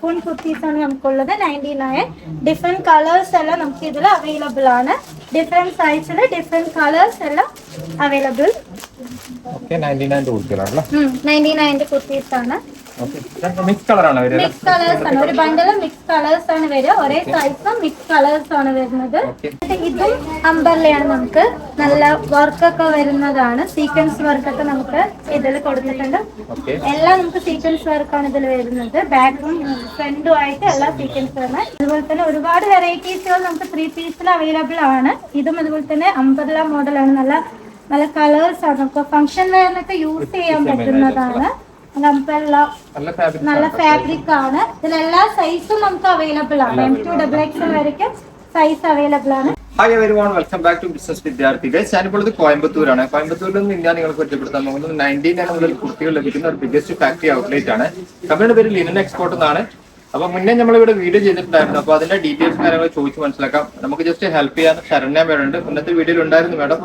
Popcorn kurtis ആണ് നമുക്കുള്ളത്. Ninety nine different colours എല്ലാം നമുക്ക് ഇതിൽ അവൈലബിൾ ആണ് ഡിഫറെന്റ് സൈസിൽ ഡിഫറെന്റ് കളേഴ്സ് എല്ലാം available ninety ninety nine kurtis ആണ്. മിക്സ് കളറാണ് മിക്സ് കളേഴ്സ് ആണ് ഒരു ബണ്ടിൽ മിക്സ് കളേഴ്സ് ആണ് വരിക. ഒരേ സൈസും മിക്സ് കളേഴ്സ് ആണ് വരുന്നത്. ഇതും അമ്പർലയാണ് നമുക്ക്. നല്ല വർക്കൊക്കെ വരുന്നതാണ്. സീക്വൻസ് വർക്കൊക്കെ നമുക്ക് ഇതിൽ കൊടുത്തിട്ടുണ്ട്. എല്ലാം നമുക്ക് സീക്വൻസ് വർക്കാണ് ഇതിൽ വരുന്നത്. ബാക്കും ഫ്രണ്ടും ആയിട്ട് എല്ലാ സീക്വൻസ് വരുന്നത് അതുപോലെ തന്നെ ഒരുപാട് വെറൈറ്റീസുകൾ നമുക്ക് ത്രീ പീസിൽ അവൈലബിൾ ആണ്. ഇതും അതുപോലെ തന്നെ അമ്പർല മോഡലാണ് നല്ല നല്ല കളേഴ്സ് ആണ്. നമുക്ക് ഫംഗ്ഷൻ വെയറിനൊക്കെ യൂസ് ചെയ്യാൻ പറ്റുന്നതാണ്. അമ്പർല നല്ല ഫാബ്രിക് ആണ്. ഇതിൽ ഇതിലെല്ലാ സൈസും നമുക്ക് അവൈലബിൾ ആണ്. എം ടു ഡബിൾ എക്സ് വരയ്ക്കും. സൈസ് അവൈലബിൾ ആണ്. Hi everyone welcome back to business വിദ്യാർത്ഥികൾ ഞാനിപ്പോൾ ഇത് കോയമ്പത്തൂരാണ്. കോയമ്പത്തൂരിൽ നിന്ന് ഇന്ത്യ നിങ്ങൾക്ക് പരിചയപ്പെടുത്താൻ പോകുന്നത്. നയന്റീൻ ആണ് മുതൽ കുർത്തികൾ ലഭിക്കുന്ന ഒരു ബിഗസ്റ്റ് ഫാക്ടറി ഔട്ട്ലെറ്റ് ആണ്. കമ്പനിയുടെ പേര് ലിനൻ എക്സ്പോർട്ട് എന്നാണ്. അപ്പൊ മുന്നേ നമ്മൾ ഇവിടെ വീഡിയോ ചെയ്തിട്ടുണ്ടായിരുന്നു. അപ്പൊ അതിന്റെ ഡീറ്റെയിൽസ് കാര്യങ്ങൾ ചോദിച്ച് മനസ്സിലാക്കാം. നമുക്ക് ജസ്റ്റ് ഹെൽപ്പ് ചെയ്യാൻ ശരണ്യ മേഡം ഉണ്ട് മുന്നത്തെ വീഡിയോയിൽ ഉണ്ടായിരുന്നു മേഡം.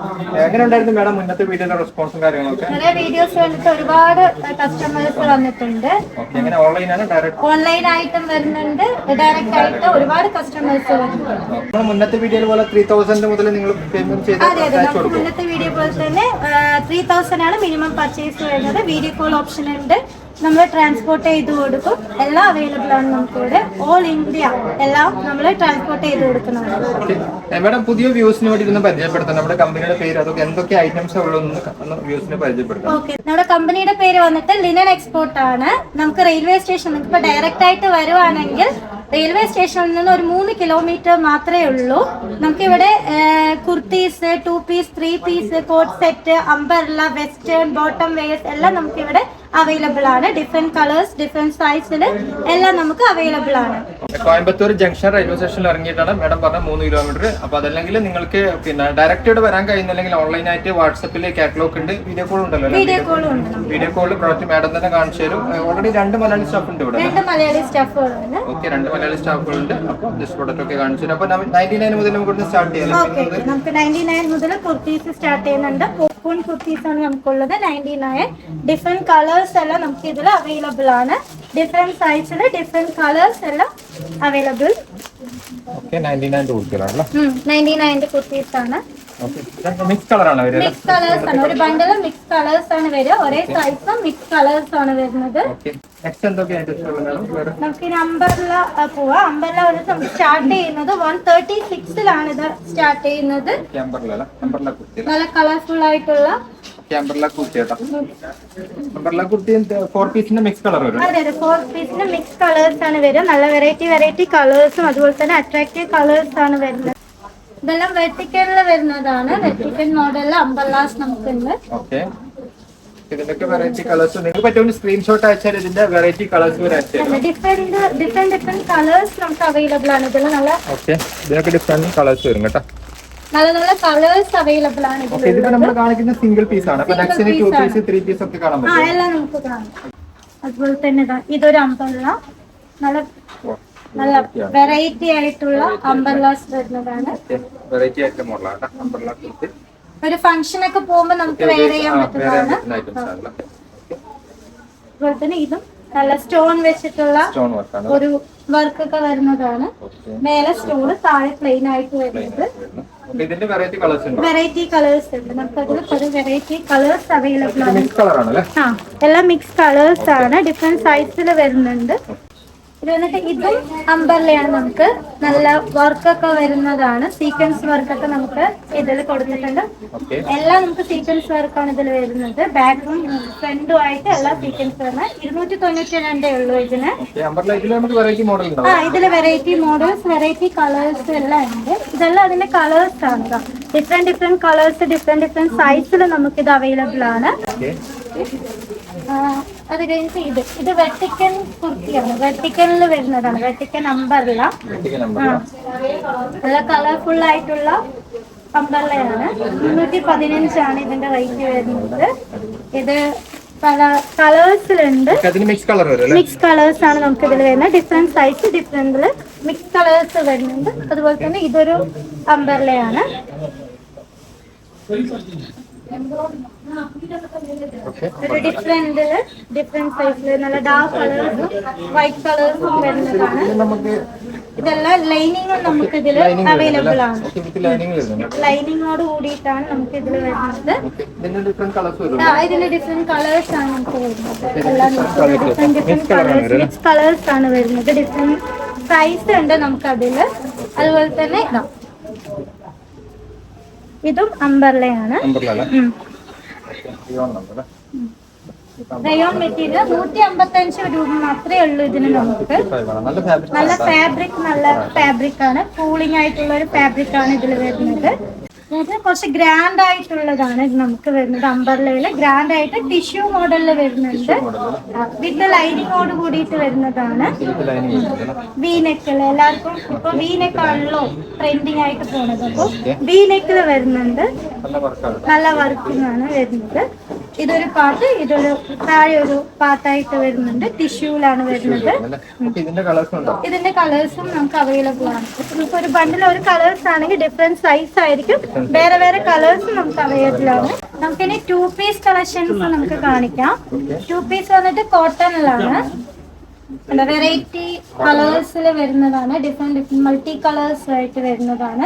എങ്ങനെ ഉണ്ടായിരുന്നു മേഡം മുന്നത്തെ വീഡിയോയുടെ റെസ്പോൺസും കാര്യങ്ങളൊക്കെ? വീഡിയോസ് കണ്ടിട്ട് ഒരുപാട് കസ്റ്റമേഴ്സ് വന്നിട്ടുണ്ട്. എങ്ങനെ? ഓൺലൈൻ ആണ് ഡയറക്റ്റ് ഓൺലൈൻ ആയിട്ടും വരുന്നുണ്ട്. ഡയറക്റ്റ് ആയിട്ട് ഒരുപാട് കസ്റ്റമേഴ്സ് വരുന്നുണ്ട് മുന്നത്തെ വീഡിയോയിൽ പോലെ ത്രീ തൗസൻഡ് മുതൽ നിങ്ങൾ പേയ്മെന്റ് ചെയ്ത് അതെ അതെ. മുന്നത്തെ വീഡിയോ പോലെ തന്നെ ത്രീ തൗസൻഡ് ആണ് മിനിമം പർച്ചേസ് വരുന്നത്. വീഡിയോ കോൾ ഓപ്ഷൻ ഉണ്ട്. നമ്മൾ ട്രാൻസ്പോർട്ട് ചെയ്ത് കൊടുക്കും. എല്ലാം അവൈലബിൾ ആണ് നമുക്കിവിടെ ഓൾ ഇന്ത്യ എല്ലാം നമ്മൾ ട്രാൻസ്പോർട്ട് ചെയ്ത് കൊടുക്കുന്നതാണ് മേഡം പുതിയ വ്യൂസിന് വേണ്ടി ഇരുന്ന് പരിചയപ്പെടുത്താം നമ്മുടെ കമ്പനിയുടെ പേര് അതൊക്കെ എന്തൊക്കെ ഐറ്റംസ് വ്യൂസിനെ ഓക്കെ നമ്മുടെ കമ്പനിയുടെ പേര് വന്നിട്ട് ലിനൻ എക്സ്പോർട്ട് ആണ്. നമുക്ക് റെയിൽവേ സ്റ്റേഷൻ ഇപ്പൊ ഡയറക്റ്റ് ആയിട്ട് വരുവാണെങ്കിൽ റെയിൽവേ സ്റ്റേഷനിൽ നിന്ന് ഒരു മൂന്ന് കിലോമീറ്റർ മാത്രമേ ഉള്ളൂ. നമുക്കിവിടെ kurtis two piece three piece coat set umbrella western bottom wears എല്ലാം നമുക്കിവിടെ അവൈലബിൾ ആണ്. ഡിഫറെന്റ് കളേഴ്സ് ഡിഫറെന്റ് സൈസിൽ എല്ലാം നമുക്ക് അവൈലബിൾ ആണ്. കോയമ്പത്തൂർ ജംഗ്ഷൻ റെയിൽവേ സ്റ്റേഷനിൽ ഇറങ്ങിയിട്ടാണ് മേഡം പറഞ്ഞ മൂന്ന് കിലോമീറ്റർ അപ്പൊ അതല്ലെങ്കിൽ നിങ്ങൾക്ക് പിന്നെ ഡയറക്റ്റ് ആയിട്ട് വരാൻ കഴിയുന്നില്ലെങ്കിൽ ഓൺലൈനായിട്ട് വാട്സപ്പിൽ കാറ്റലോഗ് ഉണ്ട്. വീഡിയോ കോൾ ഉണ്ടല്ലോ വീഡിയോ കോൾ ഉണ്ട്. വീഡിയോ കോളിൽ പ്രോഡക്റ്റ് മാഡം തന്നെ കാണിച്ചു തരും. ഓൾറെഡി രണ്ട് മലയാളി സ്റ്റാഫ് ഉണ്ട് ഇവിടെ രണ്ട് മലയാളി സ്റ്റാഫുകളുണ്ട് ഓക്കെ രണ്ട് മലയാളി സ്റ്റാഫുകളുണ്ട് അപ്പോൾ ജസ്റ്റ് പ്രോഡക്റ്റ് ഒക്കെ കാണിച്ചു തരും. അപ്പൊ നയന്റി നയൻ മുതൽ നമുക്ക് സ്റ്റാർട്ട് ചെയ്യാം നമുക്ക് നയന്റി നയൻ മുതൽ കുർത്തീസ് സ്റ്റാർട്ട് ചെയ്യുന്നുണ്ട്. പോപ്കോൺ കുർത്തീസ് ആണ് നമുക്കുള്ളത്. നയന്റി നയൻ ഡിഫറെന്റ് കളേഴ്സ് എല്ലാം നമുക്ക് ഇതിൽ അവൈലബിൾ ആണ് ഡിഫറെന്റ് സൈസിൽ ഡിഫറെന്റ് കളേഴ്സ് എല്ലാം അവൈലബിൾ നയന്റി നയന്റെ കുർത്തീസ് ആണ് മിക്സ് കളറാണ് മിക്സ് കളേഴ്സ് ആണ് ഒരു ബണ്ടിൽ മിക്സ് കളേഴ്സ് ആണ് വരിക. ഒരേ സൈസും മിക്സ് കളേഴ്സ് ആണ് വരുന്നത്. നമുക്ക് ഇനി അമ്പർല പോവാ. അമ്പർല ഒരു സ്റ്റാർട്ട് ചെയ്യുന്നത് വൺ തേർട്ടി സിക്സിലാണ് ഇത് സ്റ്റാർട്ട് ചെയ്യുന്നത്. നല്ല കളർഫുൾ ആയിട്ടുള്ള ക്യാമ്പർല കുർത്തി കേട്ടോ അമ്പർല കുർത്തി ഫോർ പീസിന്റെ മിക്സ് കളർ വരും അതെ അതെ. ഫോർ മിക്സ് കളേഴ്സ് ആണ് വരിക. നല്ല വെറൈറ്റി വെറൈറ്റി കളേഴ്സും അതുപോലെ തന്നെ അട്രാക്റ്റീവ് കളേഴ്സ് ആണ് വരുന്നത്. ഇതെല്ലാം വെർട്ടിക്കലിൽ വരുന്നതാണ്. വെർട്ടിക്കൽ മോഡലിൽ അമ്പല്ലാസ് നമുക്കുണ്ട്. ഓക്കെ ഇതിന്റെയൊക്കെ വെറൈറ്റി കളേഴ്സ് നിങ്ങൾക്ക് പറ്റുമെങ്കിൽ സ്ക്രീൻഷോട്ട് അയച്ചാൽ ഇതിന്റെ വെറൈറ്റി കളേഴ്സ് വരെ അയച്ചു തരും. ഡിഫറെന്റ് ഡിഫറെന്റ് ഡിഫറെന്റ് കളേഴ്സ് നമുക്ക് അവൈലബിൾ ആണ്. ഇതിൽ നല്ല ഓക്കെ ഇതിനൊക്കെ ഡിഫറെന്റ് കളേഴ്സ് വരും കേട്ടോ. നല്ല നല്ല കളേഴ്സ് അവൈലബിൾ ആണ് ഇതിപ്പോ നമ്മൾ കാണിക്കുന്ന സിംഗിൾ പീസ് ആണ്. അപ്പൊ Single നെക്സ്റ്റിന് ടു piece ആണ്. പീസ് ത്രീ പീസ് ഒക്കെ കാണാൻ പറ്റും. എല്ലാം നമുക്ക് കാണാം. അതുപോലെ തന്നെ ഇതാ ഇതൊരു അമ്പല നല്ല നല്ല വെറൈറ്റി ആയിട്ടുള്ള അമ്പല്ലാസ് വരുന്നതാണ്. വെറൈറ്റി മോഡലാണ് ഒരു ഫംഗ്ഷൻ ഒക്കെ പോകുമ്പോൾ നമുക്ക് വെയർ ചെയ്യാൻ പറ്റുന്നതാണ്. അതുപോലെ തന്നെ ഇതും നല്ല സ്റ്റോൺ വെച്ചിട്ടുള്ള ഒരു വർക്ക് ഒക്കെ വരുന്നതാണ്. മേലെ സ്റ്റോൺ താഴെ പ്ലെയിൻ ആയിട്ട് വരുന്നത്. വെറൈറ്റി കളേഴ്സ് ഉണ്ടോ? നമുക്ക് അതിൽ വെറൈറ്റി കളേഴ്സ് അവൈലബിൾ ആണ്. എല്ലാം മിക്സ് കളേഴ്സ് ആണ്. ഡിഫറെന്റ് സൈസിൽ വരുന്നുണ്ട്. ഇത് വന്നിട്ട് ഇതും അമ്പർലയാണ് നമുക്ക്. നല്ല വർക്കൊക്കെ വരുന്നതാണ്. സീക്വൻസ് വർക്കൊക്കെ നമുക്ക് ഇതിൽ കൊടുത്തിട്ടുണ്ട്. എല്ലാം നമുക്ക് സീക്വൻസ് വർക്കാണ് ഇതിൽ വരുന്നത്. ബാക്കും ഫ്രണ്ടും ആയിട്ട് എല്ലാ സീക്വൻസ് ആണ്. ഇരുന്നൂറ്റി തൊണ്ണൂറ്റി രണ്ടേ ഉള്ളൂ ഇതിന് ആ ഇതിൽ ഇതിൽ വെറൈറ്റി മോഡൽസ് വെറൈറ്റി കളേഴ്സ് എല്ലാം ഉണ്ട്. ഇതെല്ലാം അതിന്റെ കളേഴ്സ് ആണ് different different colours different different സൈസിൽ നമുക്ക് ഇത് അവൈലബിൾ ആണ്. അത് കഴിഞ്ഞിട്ട് ഇത്. ഇത് വെട്ടിക്കൻ കുർത്തിയാണ്. വെട്ടിക്കനിൽ വരുന്നതാണ്. വെട്ടിക്കൻ അമ്പർല നല്ല കളർഫുൾ ആയിട്ടുള്ള അമ്പർലയാണ് മുന്നൂറ്റി പതിനഞ്ചാണ് ഇതിന്റെ റേറ്റ് വരുന്നത്. ഇത് പല കളേഴ്സിലുണ്ട് മിക്സ് കളേഴ്സ് ആണ് നമുക്ക് ഇതിൽ വരുന്നത് different size different mix colours വരുന്നുണ്ട്. അതുപോലെ തന്നെ ഇതൊരു അമ്പർലയാണ് ഒരു ഡിഫറെന്റ് ഡിഫറെന്റ് സൈസിൽ നല്ല ഡാർക്ക് കളേഴ്സും വൈറ്റ് കളേഴ്സും വരുന്നതാണ്. ഇതെല്ലാം ലൈനിങ്ങും നമുക്ക് ഇതിൽ അവൈലബിൾ ആണ്. ലൈനിങ്ങോട് കൂടിയിട്ടാണ് നമുക്ക് ഇതിൽ വരുന്നത്. ഓക്കെ ഇതിന്റെ ഡിഫറെന്റ് കളേഴ്സ് ആണ് നമുക്ക് വരുന്നത്. ഡിഫറെന്റ് കളേഴ്സ് മിക്സ് കളേഴ്സ് ആണ് വരുന്നത് ഡിഫറെന്റ് സൈസ് ഉണ്ട് നമുക്ക് അതിൽ അതുപോലെ തന്നെ ഇതാ. ഇതും അമ്പർലയാണ് റയോൺ മെറ്റീരിയൽ നൂറ്റി അമ്പത്തി അഞ്ച് രൂപ മാത്രമേ ഉള്ളൂ ഇതിന് നമുക്ക്. നല്ല ഫാബ്രിക് നല്ല ഫാബ്രിക് നല്ല ഫാബ്രിക് ആണ്. കൂളിംഗ് ആയിട്ടുള്ള ഒരു ഫാബ്രിക് ആണ് ഇതിൽ വരുന്നത്. ഇത് കുറച്ച് ഗ്രാൻഡ് ആയിട്ടുള്ളതാണ്. നമുക്ക് വരുന്നത് അമ്പർലയിൽ ഗ്രാൻഡ് ആയിട്ട് ടിഷ്യൂ മോഡലിൽ വരുന്നുണ്ട്. വിത്ത് ലൈനിങ്ങോട് കൂടിയിട്ട് വരുന്നതാണ്. വിത്ത് ലൈനിങ് വരുന്നുണ്ട് വി നെക്കിൽ എല്ലാവർക്കും ഇപ്പൊ വി നെക്ക് ആണല്ലോ ട്രെൻഡിങ് ആയിട്ട് പോണത്. അപ്പൊ വി വരുന്നുണ്ട്. നല്ല വർക്കിംഗ് ആണ് വരുന്നത്. ഇതൊരു പാർട്ട് ഇതൊരു താഴെ ഒരു പാർട്ടായിട്ട് വരുന്നുണ്ട്. ടിഷ്യൂലാണ് വരുന്നത്. ഇതിന്റെ കളേഴ്സ് ഉണ്ടോ? ഇതിന്റെ കളേഴ്സും നമുക്ക് അവൈലബിൾ ആണ്. ഇപ്പൊ ഒരു ബണ്ടിൽ ഒരു കളേഴ്സ് ആണെങ്കിൽ ഡിഫറെന്റ് സൈസ് ആയിരിക്കും. വേറെ വേറെ കളേഴ്സ് നമുക്ക് അവൈലബിൾ ആണ്. നമുക്കിനി ടു പീസ് കളക്ഷൻസ് നമുക്ക് കാണിക്കാം. ടു പീസ് വന്നിട്ട് കോട്ടണിലാണ് വെറൈറ്റി കളേഴ്സിൽ വരുന്നതാണ്. ഡിഫറെന്റ് ഡിഫറെന്റ് മൾട്ടി കളേഴ്സ് ആയിട്ട് വരുന്നതാണ്.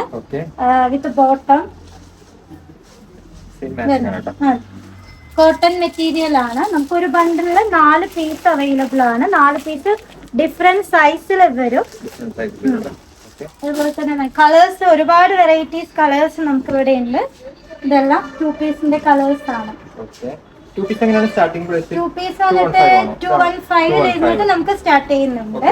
വിത്ത് ബോട്ടം കോട്ടൺ മെറ്റീരിയൽ ആണ് നമുക്ക് ഒരു ബണ്ടിലിൽ നാല് പീസ് അവൈലബിൾ ആണ്. നാല് പീസ് ഡിഫറെന്റ് സൈസിൽ വരും. അതുപോലെ തന്നെ കളേഴ്സ് ഒരുപാട് വെറൈറ്റീസ് കളേഴ്സ് നമുക്ക് ഇവിടെ ഉണ്ട്. ഇതെല്ലാം ടു പീസിന്റെ കളേഴ്സ് ആണ്. ടു പീസ് എങ്ങനെയാണ് സ്റ്റാർട്ടിംഗ് പ്രൈസ് ടു പീസ് വന്നിട്ട് ടു വൺ ഫൈവ് ഇരുന്നിട്ട് നമുക്ക് സ്റ്റാർട്ട് ചെയ്യുന്നുണ്ട്.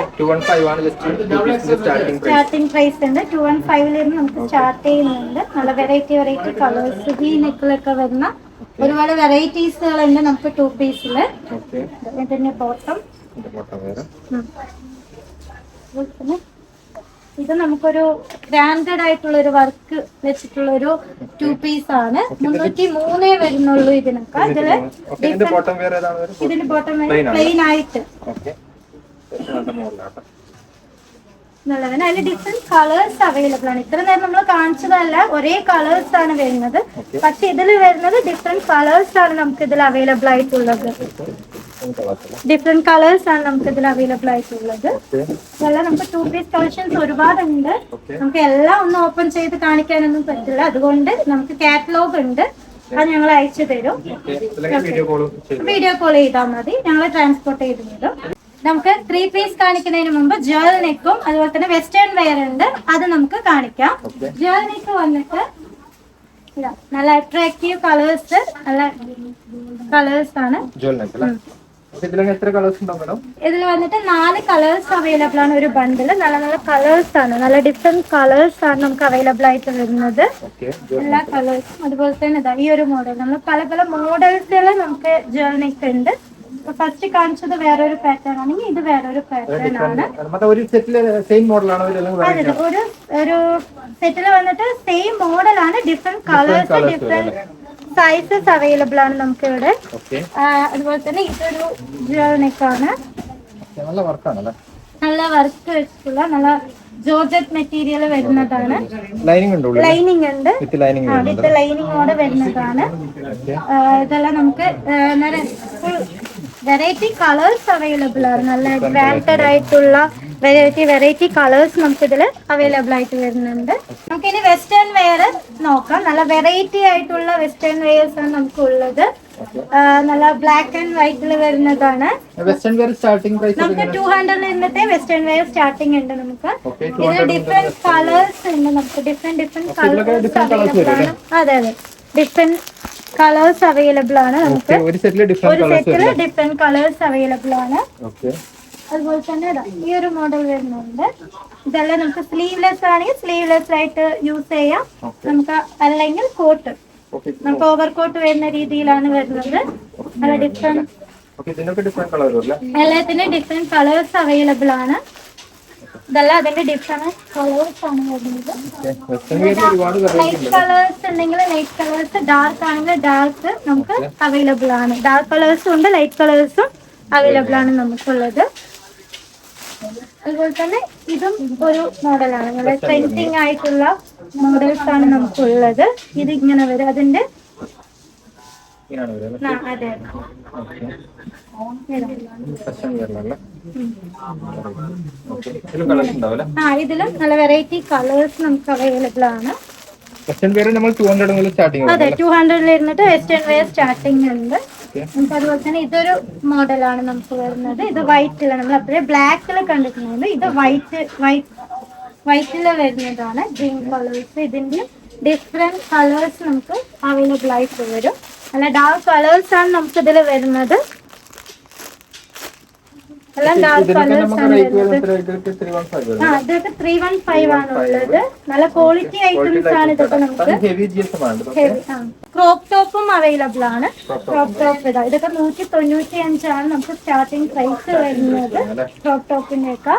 സ്റ്റാർട്ടിംഗ് പ്രൈസ് സ്റ്റാർട്ടിംഗ് പ്രൈസ് ഉണ്ട്. ടു വൺ ഫൈവിലിരുന്ന് നമുക്ക് സ്റ്റാർട്ട് ചെയ്യുന്നുണ്ട്. നല്ല വെറൈറ്റി വെറൈറ്റി കളേഴ്സ് ഈ നെക്കിലൊക്കെ വരുന്ന ഒരുപാട് വെറൈറ്റീസുകളുണ്ട് നമുക്ക് ടു പീസിൽ ഇതിന്റെ ബോട്ടം ഇതിന്റെ ഫോട്ടോ വേറെ പിന്നെ ഇത് നമുക്കൊരു ബ്രാൻഡഡ് ആയിട്ടുള്ള ഒരു വർക്ക് വെച്ചിട്ടുള്ള ഒരു ടു പീസ് ആണ് മുന്നൂറ്റി മൂന്നേ വരുന്നുള്ളൂ ഇതിനൊക്കെ. ഇതിൽ ഇതിന് ഇതിന്റെ ബോട്ടം. പ്ലെയിൻ ആയിട്ട്. മോഡലാട്ടോ അതിൽ ഡിഫറെന്റ് കളേഴ്സ് അവൈലബിൾ ആണ്. ഇത്ര നേരം നമ്മൾ കാണിച്ചതല്ല ഒരേ കളേഴ്സ് ആണ് വരുന്നത്. പക്ഷെ ഇതിൽ വരുന്നത് ഡിഫറെന്റ് കളേഴ്സ് ആണ് നമുക്ക് ഇതിൽ അവൈലബിൾ ആയിട്ടുള്ളത്. ഡിഫറെന്റ് കളേഴ്സ് ആണ് നമുക്ക് ഇതിൽ അവൈലബിൾ ആയിട്ടുള്ളത് ഇതെല്ലാം നമുക്ക് ടു പീസ് കളക്ഷൻസ് ഒരുപാടുണ്ട്. നമുക്ക് എല്ലാം ഒന്ന് ഓപ്പൺ ചെയ്ത് കാണിക്കാനൊന്നും പറ്റില്ല. അതുകൊണ്ട് നമുക്ക് കാറ്റലോഗ് ഉണ്ട്. അത് ഞങ്ങൾ അയച്ചു തരും. വീഡിയോ കോൾ ചെയ്താൽ മതി. ഞങ്ങൾ ട്രാൻസ്പോർട്ട് ചെയ്ത് തരും. നമുക്ക് ത്രീ പീസ് കാണിക്കുന്നതിന് മുമ്പ് ജേൾ നെക്കും അതുപോലെ തന്നെ വെസ്റ്റേൺ വെയർ ഉണ്ട്. അത് നമുക്ക് കാണിക്കാം. ജേൾ നെക്ക് വന്നിട്ട് നല്ല അട്രാക്റ്റീവ് കളേഴ്സ് നല്ല കളേഴ്സ് ആണ്. ഇതിൽ വന്നിട്ട് നാല് കളേഴ്സ് അവൈലബിൾ ആണ് ഒരു ബണ്ടിൽ നല്ല നല്ല കളേഴ്സ് ആണ്. നല്ല ഡിഫറെന്റ് കളേഴ്സ് ആണ് നമുക്ക് അവൈലബിൾ ആയിട്ട് വരുന്നത്. എല്ലാ കളേഴ്സും അതുപോലെ തന്നെ ഇതാ ഈ ഒരു മോഡൽ നമ്മൾ പല പല മോഡൽസുകൾ നമുക്ക് ജേർണിക്ക് ഉണ്ട്. ഫസ്റ്റ് കാണിച്ചത് വേറൊരു പാറ്റേൺ ആണെങ്കിൽ ഇത് വേറൊരു പാറ്റേൺ ആണ്. മറ്റേ ഒരു സെറ്റിൽ സെയിം മോഡലാണോ അല്ലെങ്കിൽ അതെ അതെ. ഒരു ഒരു സെറ്റിൽ വന്നിട്ട് സെയിം മോഡലാണ് different colours different sizes available ആണ് നമുക്ക് ഇവിടെ അതുപോലെ തന്നെ ഇതൊരു ജേർണിക്കാണ് നല്ല വർക്കാണല്ലേ നല്ല വർക്ക് വെച്ചിട്ടുള്ള നല്ല ജോർജറ്റ് മെറ്റീരിയൽ വരുന്നതാണ്. ലൈനിങ് ഉണ്ട് ഉള്ളിൽ ലൈനിങ് ഉണ്ട്. വിത്ത് ലൈനിങ് ലൈനിങ്ങോടെ വരുന്നതാണ്. ഇതെല്ലാം നമുക്ക് വെറൈറ്റി കളേഴ്സ് അവൈലബിൾ ആണ്. നല്ല ബ്രാൻഡഡ് ആയിട്ടുള്ള വെറൈറ്റി വെറൈറ്റി കളേഴ്സ് നമുക്ക് ഇതിൽ അവൈലബിൾ ആയിട്ട് വരുന്നുണ്ട്. നമുക്ക് ഇനി വെസ്റ്റേൺ വെയർ നോക്കാം. നല്ല വെറൈറ്റി ആയിട്ടുള്ള വെസ്റ്റേൺ വെയേഴ്സ് ആണ് നമുക്കുള്ളത്. നല്ല ബ്ലാക്ക് ആൻഡ് വൈറ്റിൽ വരുന്നതാണ്. വെസ്റ്റേൺ വെയർ സ്റ്റാർട്ടിംഗ് പ്രൈസ് നമുക്ക് ടു ഹൺഡ്രഡിൽ ഇന്നത്തെ വെസ്റ്റേൺ വെയർ സ്റ്റാർട്ടിംഗ് ഉണ്ട് നമുക്ക്. ഇതിൽ ഡിഫറെന്റ് കളേഴ്സ് ഉണ്ട് നമുക്ക്. ഡിഫറെന്റ് ഡിഫറെന്റ് കളേഴ്സ് അവൈലബിൾ ആണ്. അതെ അതെ. ഡിഫറെന്റ് കളേഴ്സ് അവൈലബിൾ ആണ് നമുക്ക്. ഒരു സെറ്റിൽ ഡിഫറെന്റ് കളേഴ്സ് അവൈലബിൾ ആണ്. അതുപോലെ തന്നെ ഈ ഒരു മോഡൽ വരുന്നുണ്ട്. ഇതെല്ലാം നമുക്ക് സ്ലീവ്ലെസ് ആണെങ്കിൽ സ്ലീവ്ലെസ് ആയിട്ട് യൂസ് ചെയ്യാം. നമുക്ക് അല്ലെങ്കിൽ കോട്ട് നമുക്ക് ഓവർ കോട്ട് വരുന്ന രീതിയിലാണ് വരുന്നത്. നല്ല ഡിഫറെന്റ് ഡിഫറെന്റ് എല്ലാത്തിനും കളേഴ്സ് അവൈലബിൾ ആണ്. ഇതെല്ലാം അതിന്റെ ഡിഫറെന്റ് കളേഴ്സ് ആണ് വരുന്നത്. ലൈറ്റ് കളേഴ്സ് ഉണ്ടെങ്കിൽ ലൈറ്റ് കളേഴ്സ് ഡാർക്ക് ആണെങ്കിൽ ഡാർക്ക് നമുക്ക് അവൈലബിൾ ആണ്. ഡാർക്ക് കളേഴ്സും ഉണ്ട് ലൈറ്റ് കളേഴ്സും അവൈലബിൾ ആണ് നമുക്കുള്ളത്. അതുപോലെ തന്നെ ഇതും ഒരു മോഡലാണ്. നമ്മുടെ ട്രെൻഡിങ് ആയിട്ടുള്ള മോഡൽസ് ആണ് നമുക്കുള്ളത്. ഇത് ഇങ്ങനെ വരും. അതിന്റെ അതെ ഇതിലും ഉണ്ടാവില്ല? ആ ഇതിലും നല്ല വെറൈറ്റി കളേഴ്സ് നമുക്ക് അവൈലബിൾ ആണ്. വെസ്റ്റേൺ വെയർ നമ്മൾ ടു ഹൺഡ്രഡ് അതെ ടു ഹൺഡ്രഡിൽ ഇരുന്നിട്ട് വെസ്റ്റേൺ വെയർ സ്റ്റാർട്ടിംഗ് ഉണ്ട്. നമുക്ക് അതുപോലെ തന്നെ ഇതൊരു മോഡലാണ് നമുക്ക് വരുന്നത്. ഇത് വൈറ്റിൽ നമ്മൾ അപ്പോഴേ ബ്ലാക്കിൽ കണ്ടിട്ടുണ്ട് ഇത് വൈറ്റ് വൈറ്റ് വൈറ്റിൽ വരുന്നതാണ്. ഗ്രീൻ കളേഴ്സ് ഇതിന്റെ ഡിഫറെന്റ് കളേഴ്സ് നമുക്ക് അവൈലബിൾ ആയിട്ട് വരും. അല്ല ഡാർക്ക് കളേഴ്സ് ആണ് നമുക്ക് ഇതിൽ വരുന്നത് എല്ലാം ഡാർക്ക് ഇതിനൊക്കെ കളേഴ്സ് നമുക്ക് ആണ് റേറ്റ് വരുന്നത് വരുന്നത് ത്രീ വൺ ഫൈവ് ആ ഇതൊക്കെ ത്രീ വൺ ഫൈവ് ആണ് ഉള്ളത്. നല്ല ക്വാളിറ്റി ഐറ്റംസ് ആണ് ഇതൊക്കെ നമുക്ക്. ഹെവി ജി എസ് ആണ്. ക്രോപ്പ് ടോപ്പും അവൈലബിൾ ആണ്. ക്രോപ്പ് ടോപ്പ് ഇതാ. ഇതൊക്കെ നൂറ്റി തൊണ്ണൂറ്റി അഞ്ചാണ് നമുക്ക് സ്റ്റാർട്ടിംഗ് പ്രൈസ് വരുന്നത്. ക്രോപ്പ് ടോപ്പിന്റെ ഒക്കെ.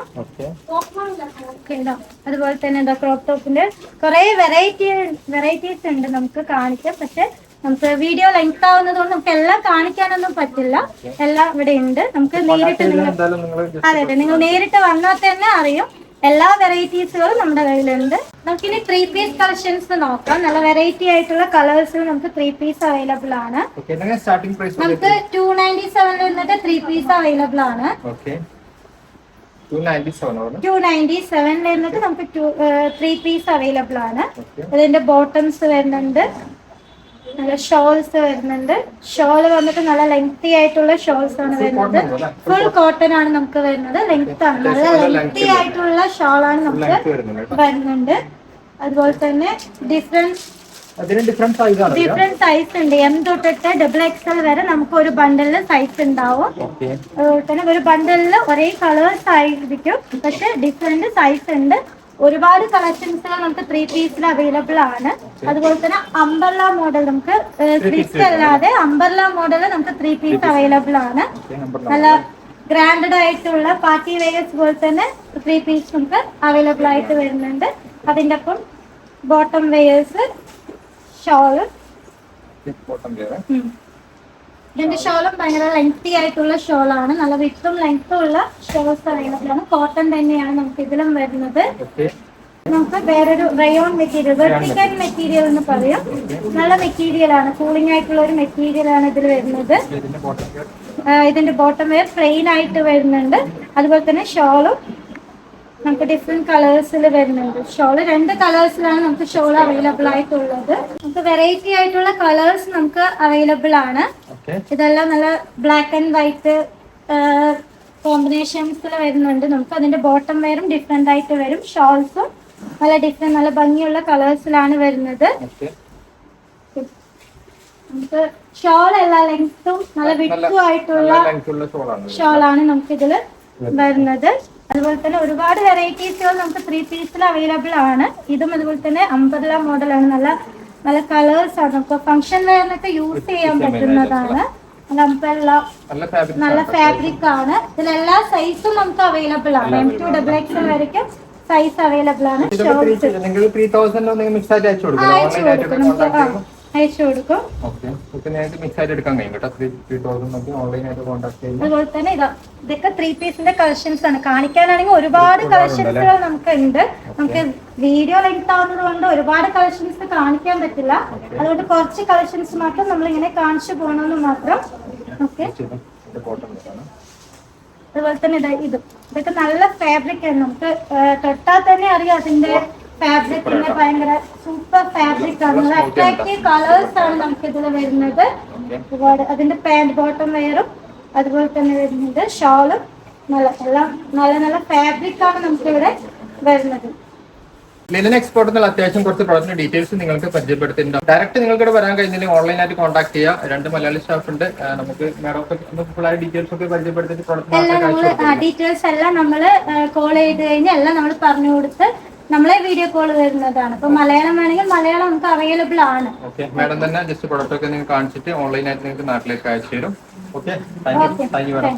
അതുപോലെ തന്നെ എന്താ ക്രോപ്പ് ടോപ്പിന്റെ കുറെ വെറൈറ്റി വെറൈറ്റീസ് ഉണ്ട് നമുക്ക് കാണിക്കാം. പക്ഷെ നമുക്ക് വീഡിയോ ലെങ്ത് ആവുന്നത് കൊണ്ട് നമുക്ക് എല്ലാം കാണിക്കാനൊന്നും പറ്റില്ല. എല്ലാം ഇവിടെ ഉണ്ട്. നമുക്ക് നേരിട്ട് നിങ്ങൾ അതെ അതെ. നിങ്ങൾ നേരിട്ട് വന്നാൽ തന്നെ അറിയും. എല്ലാ വെറൈറ്റീസുകളും നമ്മുടെ കയ്യിലുണ്ട്. നമുക്കിനി ത്രീ പീസ് കളക്ഷൻസ് നോക്കാം. നല്ല വെറൈറ്റി ആയിട്ടുള്ള കളേഴ്സിൽ നമുക്ക് ത്രീ പീസ് അവൈലബിൾ ആണ്. നമുക്ക് ടു നയന്റി സെവനിൽ നിന്നിട്ട് ത്രീ പീസ് അവൈലബിൾ ആണ്. ടു നയന്റി സെവൻ സെവനിൽ നിന്നിട്ട് നമുക്ക് ത്രീ പീസ് അവൈലബിൾ ആണ്. ഇതിന്റെ അതിന്റെ ബോട്ടംസ് വരുന്നുണ്ട്. നല്ല ഷോൾസ് വരുന്നുണ്ട്. ഷോൾ വന്നിട്ട് നല്ല ലെങ്തി ആയിട്ടുള്ള ഷോൾസ് ആണ് വരുന്നത്. ഫുൾ കോട്ടൺ ആണ് നമുക്ക് വരുന്നത്. ലെങ്ത് ആണ്. നല്ല ലെങ്തി ആയിട്ടുള്ള ഷോൾ ആണ് നമുക്ക് വരുന്നുണ്ട് അതുപോലെ തന്നെ ഡിഫറെന്റ് ഡിഫറെന്റ് സൈസ് ഉണ്ട്. എം തൊട്ടിട്ട് ഡബിൾ എക്സൽ വരെ നമുക്ക് ഒരു ബണ്ടലിൽ സൈസ് ഉണ്ടാവും. അതുപോലെ തന്നെ ഒരു ബണ്ടലിൽ ഒരേ കളേഴ്സ് ആയിരിക്കും. പക്ഷെ ഡിഫറെന്റ് സൈസ് ഉണ്ട്. ഒരുപാട് കളക്ഷൻസുകൾ നമുക്ക് ത്രീ പീസിൽ അവൈലബിൾ ആണ്. അതുപോലെ തന്നെ അംബർല മോഡൽ നമുക്ക് സ്ലിറ്റ് അല്ലാതെ അംബർല മോഡൽ നമുക്ക് ത്രീ പീസ് അവൈലബിൾ ആണ്. നല്ല ഗ്രാൻഡഡ് ആയിട്ടുള്ള പാർട്ടി വെയേഴ്സ് പോലെ തന്നെ ത്രീ പീസ് നമുക്ക് അവൈലബിൾ ആയിട്ട് വരുന്നുണ്ട്. അതിന്റെ ഒപ്പം ബോട്ടം വെയേഴ്സ് ബോട്ടം വേറെ ഇതിന്റെ ഷോളും ഭയങ്കര ലെങ്തി ആയിട്ടുള്ള ഷോളാണ്. നല്ല വിത്തും ലെങ്ത്തും ഉള്ള ഷോൾസ് അവൈലബിൾ ആണ് കോട്ടൺ തന്നെയാണ് നമുക്ക് ഇതിലും വരുന്നത്. നമുക്ക് വേറൊരു റയോൺ മെറ്റീരിയൽ വെർട്ടിക്കൽ മെറ്റീരിയൽ എന്ന് പറയും. നല്ല മെറ്റീരിയൽ ആണ്. കൂളിംഗ് ആയിട്ടുള്ള ഒരു മെറ്റീരിയൽ ആണ് ഇതിൽ വരുന്നത്. ഇതിന്റെ ബോട്ടം വെയർ പ്ലെയിൻ ആയിട്ട് വരുന്നുണ്ട്. അതുപോലെ തന്നെ ഷോളും നമുക്ക് ഡിഫറെന്റ് കളേഴ്സിൽ വരുന്നുണ്ട്. ഷോൾ രണ്ട് കളേഴ്സിലാണ് നമുക്ക് ഷോൾ അവൈലബിൾ ആയിട്ടുള്ളത്. നമുക്ക് വെറൈറ്റി ആയിട്ടുള്ള കളേഴ്സ് നമുക്ക് അവൈലബിൾ ആണ്. ഇതെല്ലാം നല്ല ബ്ലാക്ക് ആൻഡ് വൈറ്റ് കോമ്പിനേഷൻസിൽ വരുന്നുണ്ട്. നമുക്ക് അതിന്റെ ബോട്ടം വെയറും ഡിഫറെന്റ് ആയിട്ട് വരും. ഷോൾസും നല്ല ഡിഫറെന്റ് നല്ല ഭംഗിയുള്ള കളേഴ്സിലാണ് വരുന്നത്. നമുക്ക് ഷോൾ എല്ലാ ലെങ്ത്തും നല്ല വിട്ടും ആയിട്ടുള്ള ഷോളാണ് നമുക്ക് ഇതിൽ വരുന്നത്. അതുപോലെ തന്നെ ഒരുപാട് വെറൈറ്റീസുകൾ നമുക്ക് ത്രീ പീസിൽ അവൈലബിൾ ആണ്. ഇതും അതുപോലെ തന്നെ അമ്പതല മോഡലാണ് നല്ല നല്ല കളേഴ്സ് ആണ്. നമുക്ക് ഫംഗ്ഷൻ വെയറിനൊക്കെ യൂസ് ചെയ്യാൻ പറ്റുന്നതാണ്. നല്ല ഫാബ്രിക് നല്ല ഫാബ്രിക് ആണ്. ഇതിലെല്ലാ സൈസും നമുക്ക് അവൈലബിൾ ആണ്. എം ടു ഡബിൾ എക്സ് വരയ്ക്കും. സൈസ് അവൈലബിൾ ആണ്. ഷോർട്ട് നിങ്ങൾ ത്രീ തൗസൻഡ് മിക്സ് ആയിട്ട് അയച്ചു കൊടുക്കും. നമുക്ക് അയച്ചു കൊടുക്കും. അതുപോലെ തന്നെ ഇതാ ഇതൊക്കെ ത്രീ പീസിന്റെ കളക്ഷൻസ് ആണ്. കാണിക്കാനാണെങ്കിൽ ഒരുപാട് കളക്ഷൻസുകൾ നമുക്ക് ഉണ്ട് നമുക്ക് വീഡിയോ ലെങ്ത് ആവുന്നത് കൊണ്ട് ഒരുപാട് കളക്ഷൻസ് കാണിക്കാൻ പറ്റില്ല. അതുകൊണ്ട് കുറച്ച് കളക്ഷൻസ് മാത്രം നമ്മൾ ഇങ്ങനെ കാണിച്ചു പോകണമെന്ന് മാത്രം. ഓക്കെ അതുപോലെ തന്നെ ഇതാ ഇതും. ഇതൊക്കെ നല്ല ഫാബ്രിക് ആണ്. നമുക്ക് തൊട്ടാൽ തന്നെ അറിയാം അതിന്റെ ഫാബ്രിക്കിന്റെ ഭയങ്കര സൂപ്പർ ഫാബ്രിക് ആണ്. നല്ല അട്രാക്റ്റീവ് കളേഴ്സ് ആണ് നമുക്ക് ഇതിൽ വരുന്നത് ഒരുപാട് അതിന്റെ പാന്റ് ബോട്ടം വെയറും അതുപോലെ തന്നെ വരുന്നത് ഷോളും നല്ല എല്ലാം നല്ല നല്ല ഫാബ്രിക് ആണ് നമുക്ക് ഇവിടെ വരുന്നത്. ലിനൻ എക്സ്പോർട്ട് എന്നുള്ള അത്യാവശ്യം കുറച്ച് പ്രോഡക്റ്റിന്റെ ഡീറ്റെയിൽസ് നിങ്ങൾക്ക് പരിചയപ്പെടുത്തിയിട്ടുണ്ട്. ഡയറക്റ്റ് നിങ്ങൾക്ക് ഇവിടെ വരാൻ കഴിഞ്ഞില്ലെങ്കിൽ ഓൺലൈനായിട്ട് കോൺടാക്ട് ചെയ്യുക രണ്ട് മലയാളി സ്റ്റാഫ് ഉണ്ട്. നമുക്ക് മാഡം ഒക്കെ ഫുൾ ആയി ഡീറ്റെയിൽസ് ഒക്കെ പരിചയപ്പെടുത്തിയിട്ട് ഡീറ്റെയിൽസ് എല്ലാം നമ്മൾ കോൾ ചെയ്ത് കഴിഞ്ഞാൽ എല്ലാം നമ്മൾ പറഞ്ഞു കൊടുത്ത് നമ്മളെ വീഡിയോ കോൾ വരുന്നതാണ്. അപ്പൊ മലയാളം വേണമെങ്കിൽ മലയാളം നമുക്ക് അവൈലബിൾ ആണ്. ഓക്കെ മാഡം തന്നെ ജസ്റ്റ് പ്രൊഡക്റ്റ് ഒക്കെ നിങ്ങൾ കാണിച്ചിട്ട് ഓൺലൈൻ ആയിട്ട് നിങ്ങൾക്ക് നാട്ടിലേക്ക് അയച്ചു തരും. Okay thank you thank you madam